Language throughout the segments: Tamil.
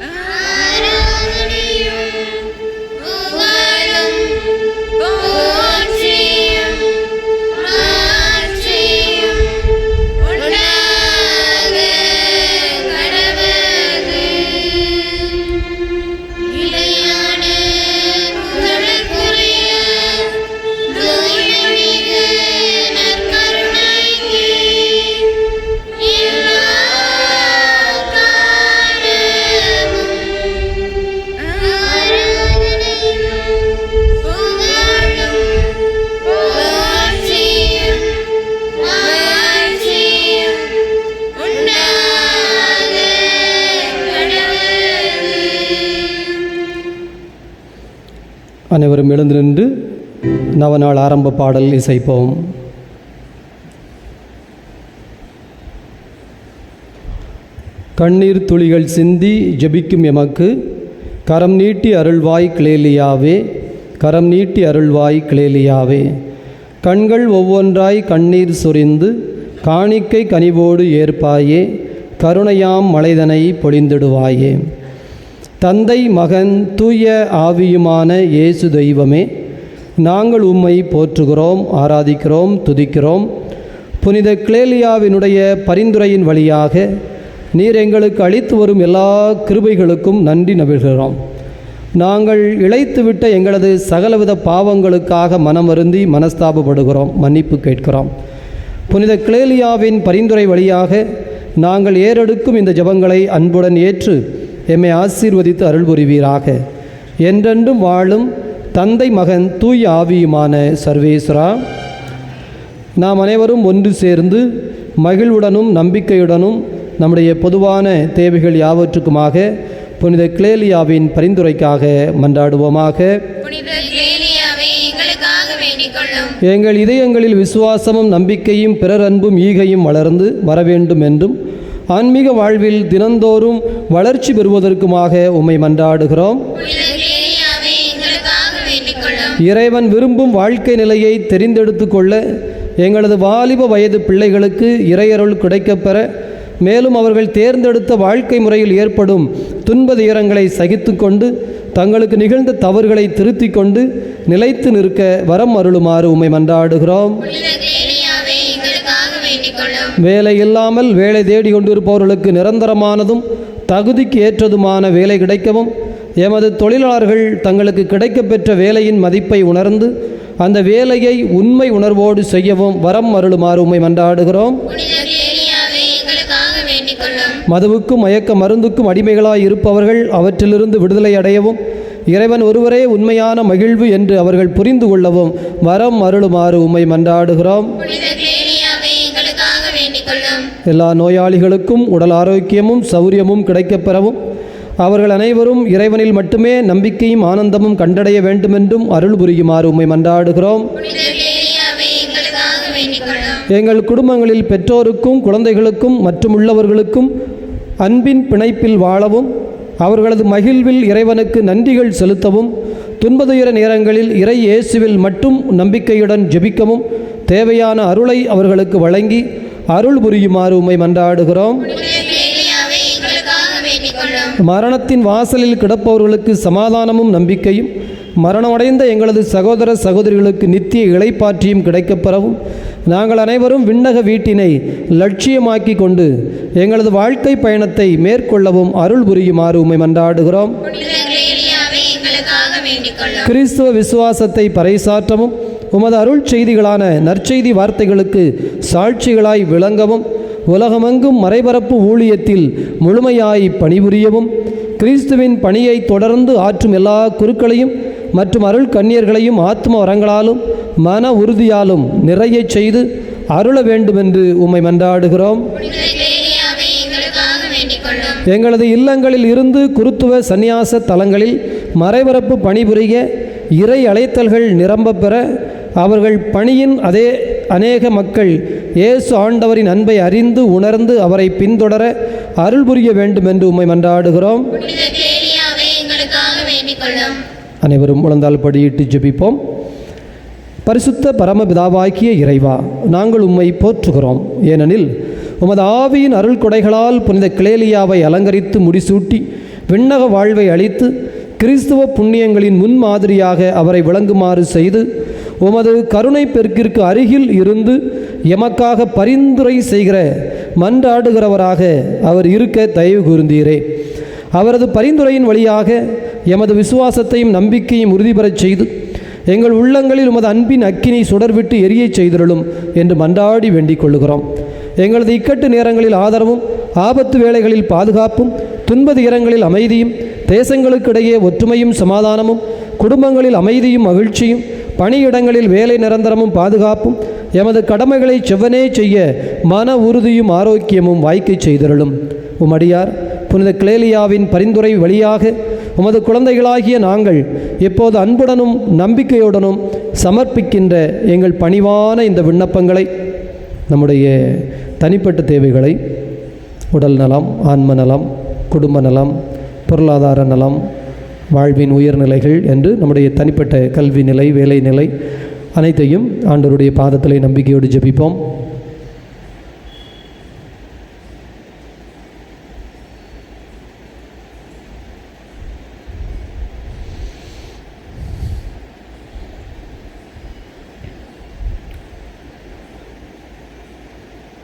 Ah. அனைவரும் எழுந்து நின்று நவநாள் ஆரம்ப பாடல் இசைப்போம். கண்ணீர் துளிகள் சிந்தி ஜெபிக்கும் எமக்கு. கரம் நீட்டி அருள்வாய் கிளேலியாவே. கரம் நீட்டி அருள்வாய் கிளேலியாவே. கண்கள் ஒவ்வொன்றாய் கண்ணீர் சொரிந்து காணிக்கை கனிவோடு ஏற்பாயே. கருணையாம் மலைதனை பொழிந்திடுவாயே. தந்தை மகன் தூய ஆவியுமான இயேசு தெய்வமே நாங்கள் உம்மை போற்றுகிறோம் ஆராதிக்கிறோம் துதிக்கிறோம். புனித கிளேலியாவினுடைய பரிந்துரையின் வழியாக நீர் எங்களுக்கு அளித்து வரும் எல்லா கிருபைகளுக்கும் நன்றி நவிழ்கிறோம். நாங்கள் இழைத்துவிட்ட எங்களது சகலவித பாவங்களுக்காக மனம் வருந்தி மனஸ்தாபப்படுகிறோம் மன்னிப்பு கேட்கிறோம். புனித கிளேலியாவின் பரிந்துரை வழியாக நாங்கள் ஏறெடுக்கும் இந்த ஜெபங்களை அன்புடன் ஏற்று எம்மை ஆசீர்வதித்து அருள் புரிவீராக என்றென்றும் வாழும் தந்தை மகன் தூய் ஆவியுமான சர்வேஸ்வரா நாம் அனைவரும் ஒன்று சேர்ந்து மகிழ்வுடனும் நம்பிக்கையுடனும் நம்முடைய பொதுவான தேவைகள் யாவற்றுக்குமாக புனித கிளேலியாவின் பரிந்துரைக்காக மன்றாடுவோமாக. எங்கள் இதயங்களில் விசுவாசமும் நம்பிக்கையும் பிறர் அன்பும் ஈகையும் வளர்ந்து வர வேண்டும் என்றும் ஆன்மீக வாழ்வில் தினந்தோறும் வளர்ச்சி பெறுவதற்குமாக உம்மை மன்றாடுகிறோம். இறைவன் விரும்பும் வாழ்க்கை நிலையை தெரிந்தெடுத்து கொள்ள எங்களது வாலிப வயது பிள்ளைகளுக்கு இறையருள் கிடைக்கப்பெற மேலும் அவர்கள் தேர்ந்தெடுத்த வாழ்க்கை முறையில் ஏற்படும் துன்ப துயரங்களை சகித்துக்கொண்டு தங்களுக்கு நிகழ்ந்த தவறுகளை திருத்திக் கொண்டு நிலைத்து நிற்க வரம் அருளுமாறு உம்மை மன்றாடுகிறோம். வேலை இல்லாமல் வேலை தேடி கொண்டிருப்பவர்களுக்கு நிரந்தரமானதும் தகுதிக்கு ஏற்றதுமான வேலை கிடைக்கவும் எமது தொழிலாளர்கள் தங்களுக்கு கிடைக்கப்பெற்ற வேலையின் மதிப்பை உணர்ந்து அந்த வேலையை உண்மை உணர்வோடு செய்யவும் வரம் அருளுமாறு உம்மை மன்றாடுகிறோம். மதுவுக்கும் மயக்க மருந்துக்கும் அடிமைகளாய் இருப்பவர்கள் அவற்றிலிருந்து விடுதலை அடையவும் இறைவன் ஒருவரே உண்மையான மகிழ்வு என்று அவர்கள் புரிந்து கொள்ளவும் வரம் அருளுமாறு உம்மை மன்றாடுகிறோம். எல்லா நோயாளிகளுக்கும் உடல் ஆரோக்கியமும் சௌரியமும் கிடைக்கப் பெறவும் அவர்கள் அனைவரும் இறைவனில் மட்டுமே நம்பிக்கையும் ஆனந்தமும் கண்டடைய வேண்டுமென்றும் அருள் புரியுமாறு உம்மை மன்றாடுகிறோம். எங்கள் குடும்பங்களில் பெற்றோருக்கும் குழந்தைகளுக்கும் மற்றும் உள்ளவர்களுக்கும் அன்பின் பிணைப்பில் வாழவும் அவர்களது மகிழ்வில் இறைவனுக்கு நன்றிகள் செலுத்தவும் துன்பதுயர நேரங்களில் இறை இயேசுவில் மட்டும் நம்பிக்கையுடன் ஜெபிக்கவும் தேவையான அருளை அவர்களுக்கு வழங்கி அருள் புரியுமாறு உம்மை மன்றாடுகிறோம். மரணத்தின் வாசலில் கிடப்பவர்களுக்கு சமாதானமும் நம்பிக்கையும் மரணமடைந்த எங்களது சகோதர சகோதரிகளுக்கு நித்திய இளைப்பாற்றியும் கிடைக்கப் பெறவும் நாங்கள் அனைவரும் விண்ணக வீட்டினை லட்சியமாக்கி கொண்டு எங்களது வாழ்க்கை பயணத்தை மேற்கொள்ளவும் அருள் புரியுமாறு உம்மை மன்றாடுகிறோம். கிறிஸ்துவ விசுவாசத்தை பறைசாற்றவும் உமது அருள் செய்திகளான நற்செய்தி வார்த்தைகளுக்கு சாட்சிகளாய் விளங்கவும் உலகமெங்கும் மறைபரப்பு ஊழியத்தில் முழுமையாய் பணிபுரியவும் கிறிஸ்துவின் பணியை தொடர்ந்து ஆற்றும் எல்லா குருக்களையும் மற்றும் அருள் கன்னியர்களையும் ஆத்ம வரங்களாலும் மன உறுதியாலும் நிறையச் செய்து அருள வேண்டுமென்று உம்மை மன்றாடுகிறோம். எங்களது இல்லங்களில் இருந்து குருத்துவ சந்நியாச தலங்களில் மறைபரப்பு பணிபுரிய இறை அழைத்தல்கள் நிரம்ப பெற அவர்கள் பணியின் அதே அநேக மக்கள் இயேசு ஆண்டவரின் அன்பை அறிந்து உணர்ந்து அவரை பின்தொடர அருள் புரிய வேண்டும் என்று உம்மை மன்றாடுகிறோம். அனைவரும் முழந்தால் படியிட்டு ஜெபிப்போம். பரிசுத்த பரமபிதாவாக்கிய இறைவா நாங்கள் உம்மை போற்றுகிறோம். ஏனெனில் உமது ஆவியின் அருள் கொடைகளால் புனித கிளேலியாவை அலங்கரித்து முடிசூட்டி விண்ணக வாழ்வை அளித்து கிறிஸ்துவ புண்ணியங்களின் முன்மாதிரியாக அவரை விளங்குமாறு செய்து உமது கருணை பெருக்கிற்கு அருகில் இருந்து எமக்காக பரிந்துரை செய்கிற மன்றாடுகிறவராக அவர் இருக்க தயவு கூர்ந்தீரே. அவரது பரிந்துரையின் வழியாக எமது விசுவாசத்தையும் நம்பிக்கையும் உறுதிபெறச் செய்து எங்கள் உள்ளங்களில் உமது அன்பின் அக்கினி சுடர்விட்டு எரியச் செய்திருளும் என்று மன்றாடி வேண்டிக் கொள்ளுகிறோம். எங்களது இக்கட்டு நேரங்களில் ஆதரவும் ஆபத்து வேளைகளில் பாதுகாப்பும் துன்ப துயரங்களில் அமைதியும் தேசங்களுக்கிடையே ஒற்றுமையும் சமாதானமும் குடும்பங்களில் அமைதியும் மகிழ்ச்சியும் பணியிடங்களில் வேலை நிரந்தரமும் பாதுகாப்பும் எமது கடமைகளை செவ்வனே செய்ய மன உறுதியும் ஆரோக்கியமும் வாய்க்கை செய்திருளும். உமடியார் புனித கிளேலியாவின் பரிந்துரை வழியாக உமது குழந்தைகளாகிய நாங்கள் இப்போது அன்புடனும் நம்பிக்கையுடனும் சமர்ப்பிக்கின்ற எங்கள் பணிவான இந்த விண்ணப்பங்களை நம்முடைய தனிப்பட்ட தேவைகளை உடல் நலம் ஆன்ம நலம் குடும்ப நலம் பொருளாதார நலம் வாழ்வின் உயர்நிலைகள் என்று நம்முடைய தனிப்பட்ட கல்வி நிலை வேலை நிலை அனைத்தையும் ஆண்டவருடைய பாதத்திலே நம்பிக்கையோடு ஜெபிப்போம்.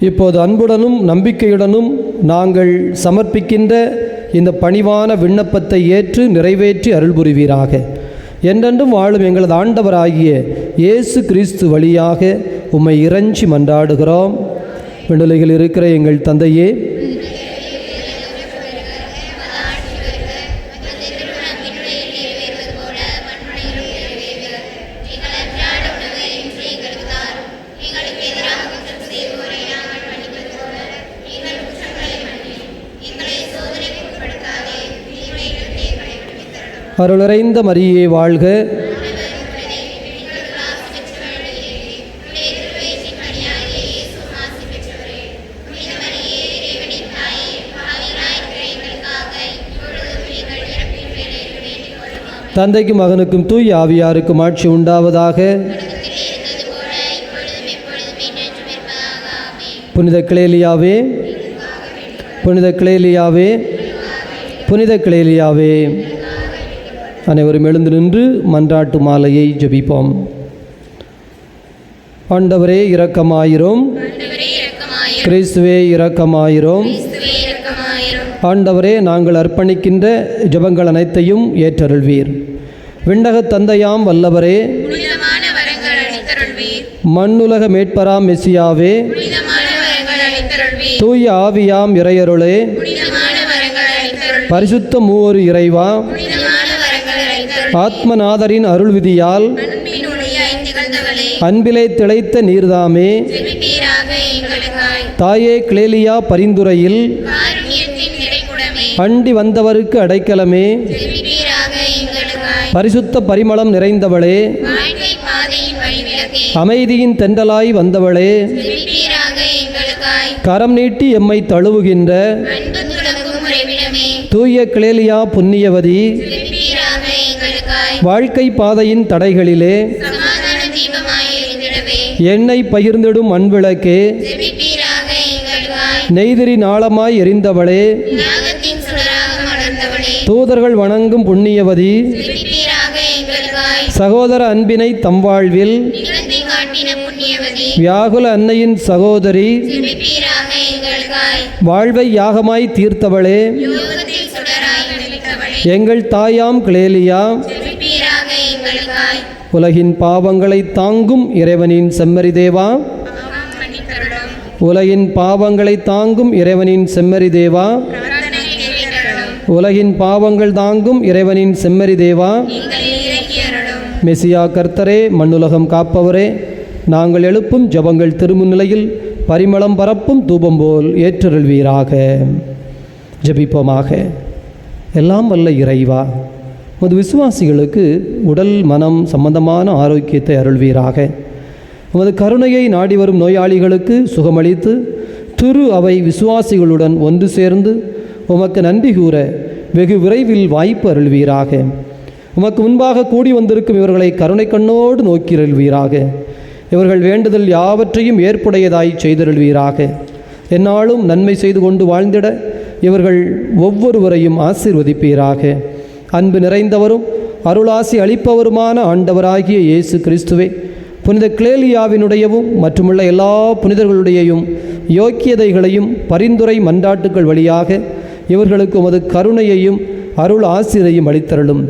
இப்போது அன்புடனும் நம்பிக்கையுடனும் நாங்கள் சமர்ப்பிக்கின்ற இந்த பணிவான விண்ணப்பத்தை ஏற்று நிறைவேற்றி அருள் புரிவீராக என்றென்றும் வாழும் எங்களது ஆண்டவராகிய இயேசு கிறிஸ்து வழியாக உம்மை இறைஞ்சி மன்றாடுகிறோம். விண்ணுலகில் இருக்கிற எங்கள் தந்தையே அருளிறைந்த மரியே வாழ்க. தந்தைக்கும் மகனுக்கும் தூய் ஆவியாருக்கும் ஆட்சி உண்டாவதாக. புனித கிளேலியாவே புனித கிளேலியாவே புனித கிளேலியாவே. அனைவரும் எழுந்து நின்று மன்றாட்டு மாலையை ஜெபிப்போம். ஆண்டவரே இரக்கமாயிரும். கிறிஸ்துவே இரக்கமாயிரும். ஆண்டவரே நாங்கள் அர்ப்பணிக்கின்ற ஜெபங்கள் அனைத்தையும் ஏற்றருள்வீர். விண்ணகத் தந்தையாம் வல்லவரே. மண்ணுலக மேட்பராம் அளித்தருள்வீர். தூய ஆவியாம் இறையருளே. பரிசுத்த மூவரு இறைவா. ஆத்மநாதரின் அருள் விதியால் அன்பிலே திளைத்த நீர்தாமே. தாயே கிளேலியா பரிந்துரையில் அண்டி வந்தவருக்கு அடைக்கலமே. பரிசுத்த பரிமளம் நிறைந்தவளே. அமைதியின் தென்றலாய் வந்தவளே. கரம் நீட்டி எம்மை தழுவுகின்ற தூய கிளேலியா புண்ணியவதி. வாழ்க்கை பாதையின் தடைகளிலே எண்ணெய் பகிர்ந்திடும் எங்களுக்காய் நெய்திரி நாளமாய் எரிந்தவளே. தூதர்கள் வணங்கும் புண்ணியவதி. சகோதர அன்பினை தம் வாழ்வில். வியாகுல அன்னையின் சகோதரி. வாழ்வை யாகமாய் தீர்த்தவளே. எங்கள் தாயாம் கிளேலியா உலகின் பாவங்களை தாங்கும் இறைவனின் செம்மறி தேவா. உலகின் பாவங்களை தாங்கும் இறைவனின் செம்மறி தேவா. உலகின் பாவங்கள் தாங்கும் இறைவனின் செம்மறி தேவா. மெசியா கர்த்தரே மண்ணுலகம் காப்பவரே நாங்கள் எழுப்பும் ஜபங்கள் திருமுன்னிலையில் பரிமளம் பரப்பும் தூபம் போல் ஏற்றருள்வீராக. ஜெபிப்போமாக. எல்லாம் வல்ல இறைவா. உமது விசுவாசிகளுக்கு உடல் மனம் சம்பந்தமான ஆரோக்கியத்தை அருள்வீராக. உமது கருணையை நாடி வரும் நோயாளிகளுக்கு சுகமளித்து திரு அவை விசுவாசிகளுடன் ஒன்று சேர்ந்து உமக்கு நன்றி கூற வெகு விரைவில் வாய்ப்பு அருள்வீராக. உமக்கு முன்பாக கூடி வந்திருக்கும் இவர்களை கருணை கண்ணோடு நோக்கியருள்வீராக இவர்கள் வேண்டுதல் யாவற்றையும் ஏற்புடையதாய் செய்தருள்வீராக. என்னாலும் நன்மை செய்து கொண்டு வாழ்ந்திட இவர்கள் ஒவ்வொருவரையும் ஆசீர்வதிப்பீராக. அன்பு நிறைந்தவரும் அருளாசி அளிப்பவருமான ஆண்டவராகிய இயேசு கிறிஸ்துவே புனித கிளேலியாவினுடையவும் மற்றுமுள்ள எல்லா புனிதர்களுடையையும் யோக்கியதைகளையும் பரிந்துரை மன்றாட்டுக்கள் வழியாக இவர்களுக்கு உமது கருணையையும் அருள் ஆசிரியையும் அளித்தருளும்.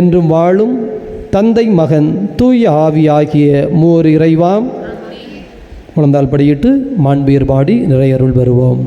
என்றும் வாழும் தந்தை மகன் தூய ஆவியாகிய மூர் இறைவாம் முழந்தால் படியிட்டு மாண்பீர் பாடி நிறையருள் பெறுவோம்.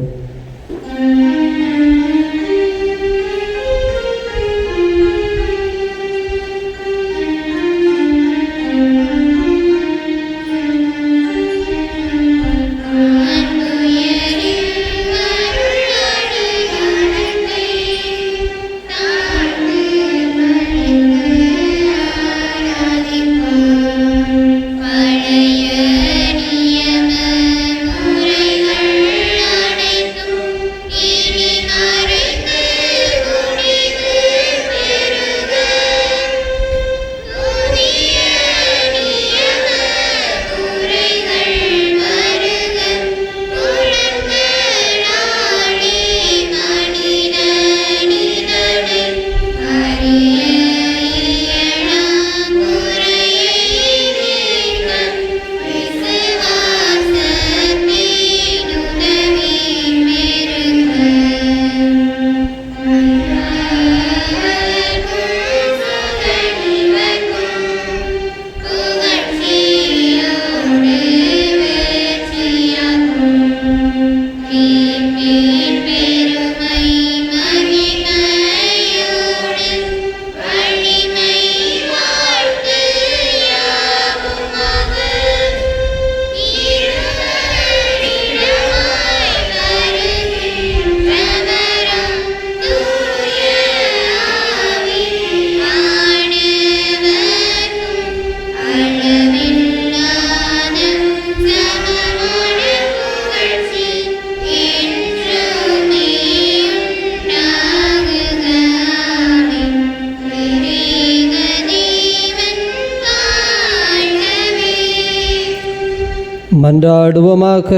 மன்றாடுவோமாக.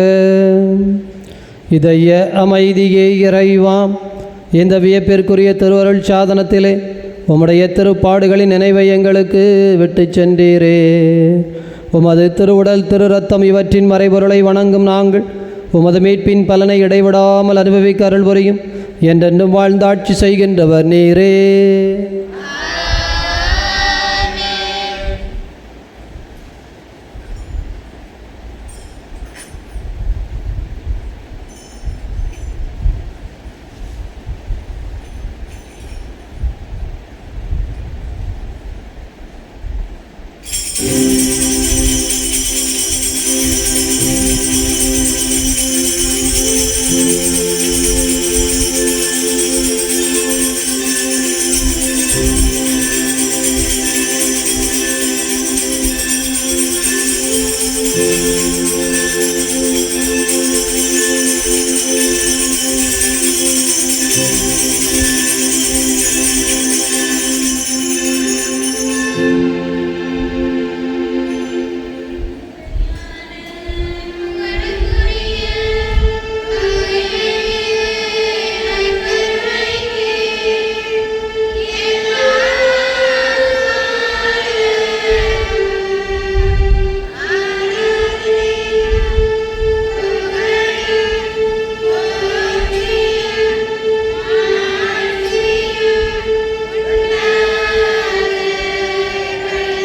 இதய அமைதியே இறைவாம். இந்த வியப்பிற்குரிய திருவருள் சாதனத்திலே உம்முடைய திருப்பாடுகளின் நினைவை எங்களுக்கு விட்டுச் சென்றீரே. உமது திருவுடல் திரு ரத்தம் இவற்றின் மறைபொருளை வணங்கும் நாங்கள் உமது மீட்பின் பலனை இடைவிடாமல் அனுபவிக்க அருள் புரியும். என்றென்றும் வாழ்ந்தாட்சி செய்கின்றவர் நீரே.